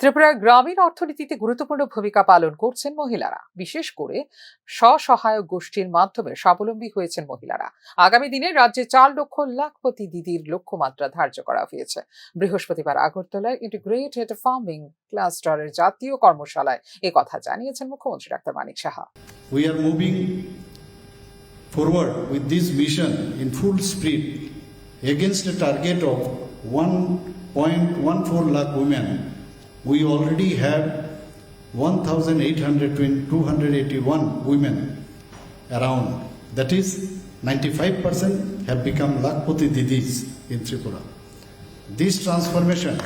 ত্রিপুরার গ্রামীণ অর্থনীতিতে গুরুত্বপূর্ণ ভূমিকা পালন করছেন মহিলারা। বিশেষ করে স্বসহায়ক গোষ্ঠীর মাধ্যমে স্বাবলম্বী হয়েছেন মহিলারা। আগামী দিনে রাজ্যে চার লক্ষ লাখপতি দিদির লক্ষ্যমাত্রা ধার্য করা হয়েছে। বৃহস্পতিবার আগরতলায় ইন্টিগ্রেটেড ফার্মিং ক্লাস্টারের জাতীয় কর্মশালায় এ কথা জানিয়েছেন মুখ্যমন্ত্রী doctor Manik Saha. Are moving forward with this mission in full speed against a target of 1.14 lakh women. We already have 1,881 women around. That is, 95% have become Lakpati Didis in Tripura. This transformation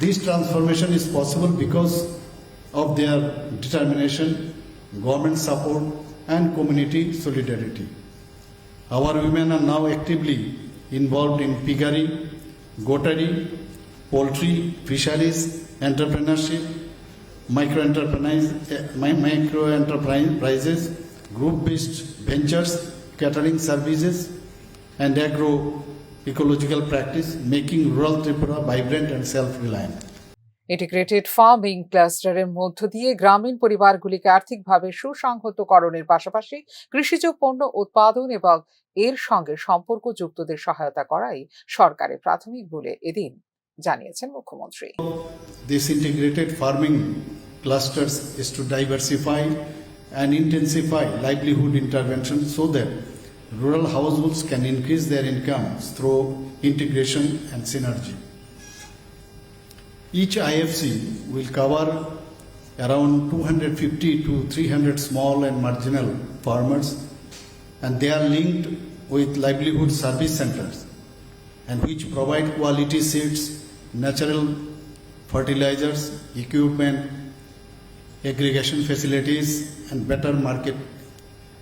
this transformation is possible because of their determination, government support, and community solidarity. Our women are now actively involved in piggery, poultry fisheries entrepreneurship micro enterprise micro enterprises group based ventures catering services and agro ecological practice making rural Tripura vibrant and self reliant integrated farming ক্লাস্টারের মধ্য দিয়ে গ্রামীণ পরিবারগুলিকে আর্থিকভাবে সুসংহতকরণের পাশাপাশি কৃষিজ পণ্য উৎপাদন এবং এর সঙ্গে সম্পর্কযুক্তদের সহায়তা করাই সরকারের প্রাথমিক বলে এদিন। জানিয়েছেন মুখ্যমন্ত্রী farming clusters is to diversify and intensify livelihood intervention so that rural households can increase their incomes through integration and synergy. Each IFC will cover around 250 to 300 small and marginal farmers and they are linked with livelihood service centers and which provide quality seeds, natural fertilizers, equipment, aggregation facilities, and better market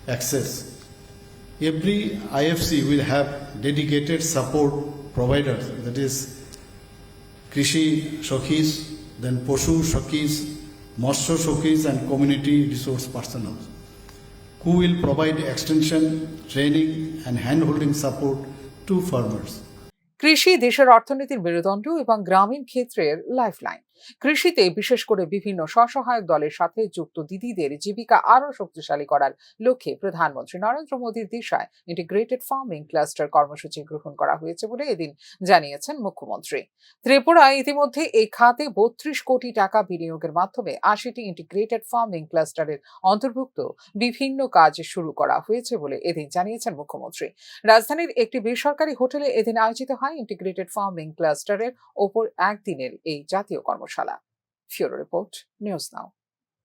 access. Every IFC will have dedicated support providers, that is, Krishi Shokhis, then Poshu Shokhis, Master Shokhis, and community resource personnel who will provide extension, training, and hand holding support to farmers. কৃষি দেশের অর্থনীতির মেরুদণ্ড এবং গ্রামীণ ক্ষেত্রের lifeline কৃষিতে বিশেষ করে বিভিন্ন স্বসহায়ক দলের সাথে যুক্ত দিদিদের জীবিকা আরও শক্তিশালী করার লক্ষ্যে প্রধানমন্ত্রী নরেন্দ্র মোদীর দিশায় ইন্টিগ্রেটেড ফার্মিং ক্লাস্টার কর্মসূচি গ্রহণ করা হয়েছে বলে এদিন জানিয়েছেন মুখ্যমন্ত্রী। ত্রিপুরায় ইতিমধ্যে এই খাতে বত্রিশ কোটি টাকা বিনিয়োগের মাধ্যমে আশিটি ইন্টিগ্রেটেড ফার্মিং ক্লাস্টারের অন্তর্ভুক্ত বিভিন্ন কাজ শুরু করা হয়েছে বলে এদিন জানিয়েছেন মুখ্যমন্ত্রী। রাজধানীর একটি বেসরকারি হোটেলে এদিন আয়োজিত হয় ইন্টিগ্রেটেড ফার্মিং ক্লাস্টারের ওপর একদিনের এই জাতীয় কর্মশালা। ফিওরো রিপোর্ট নিউজ নাও।